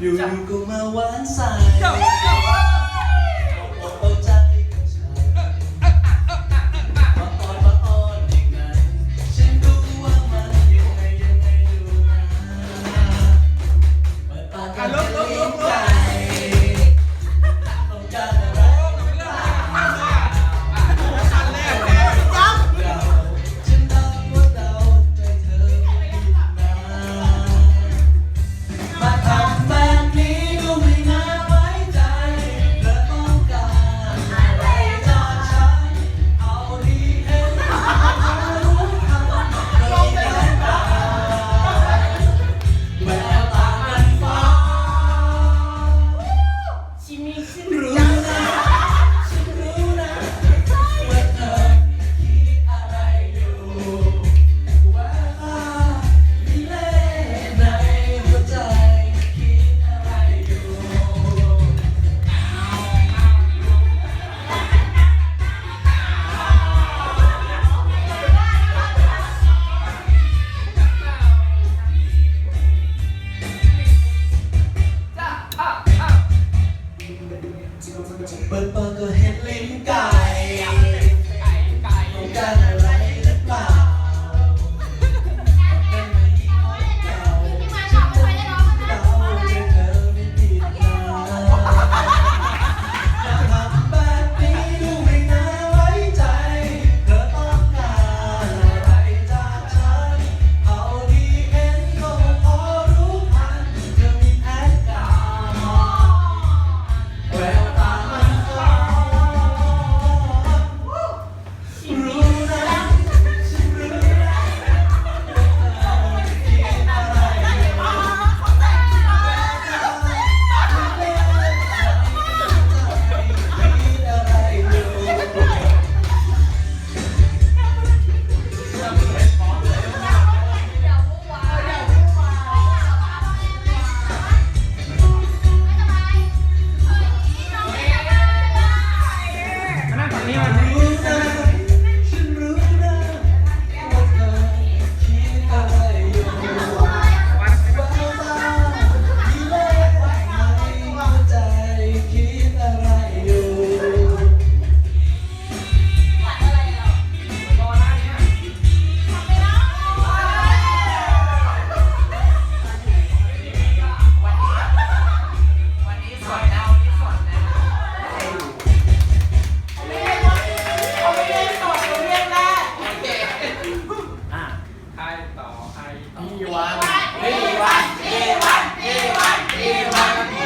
อยู่ๆก็มาหวานใส เปิดเปิดก็เห็นลิ้นไก่ไก่ไก่กั พี่วะ